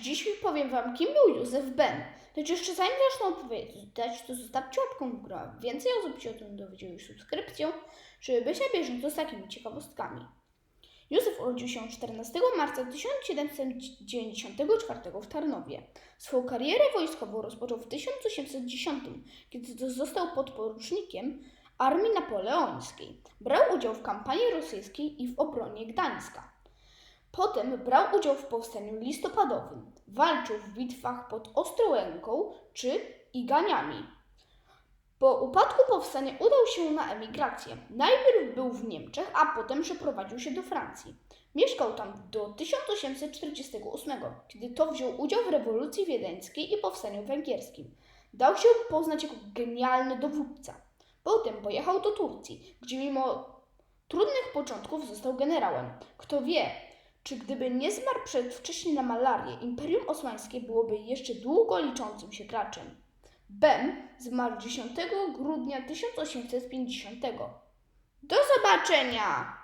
dziś powiem wam, kim był Józef Ben. Lecz jeszcze zanim zacznę opowiadać, to zostawcie łapkę w górę. Więcej osób się o tym dowiedziało już subskrypcją, żeby być na bieżąco z takimi ciekawostkami. Józef urodził się 14 marca 1794 w Tarnowie. Swoją karierę wojskową rozpoczął w 1810, kiedy został podporucznikiem armii napoleońskiej. Brał udział w kampanii rosyjskiej i w obronie Gdańska. Potem brał udział w powstaniu listopadowym. Walczył w bitwach pod Ostrołęką czy Iganiami. Po upadku powstania udał się na emigrację. Najpierw był w Niemczech, a potem przeprowadził się do Francji. Mieszkał tam do 1848, kiedy to wziął udział w rewolucji wiedeńskiej i powstaniu węgierskim. Dał się poznać jako genialny dowódca. Potem pojechał do Turcji, gdzie mimo trudnych początków został generałem. Kto wie, czy gdyby nie zmarł przedwcześnie na malarię, Imperium Osmańskie byłoby jeszcze długo liczącym się graczem. Ben zmarł 10 grudnia 1850. Do zobaczenia!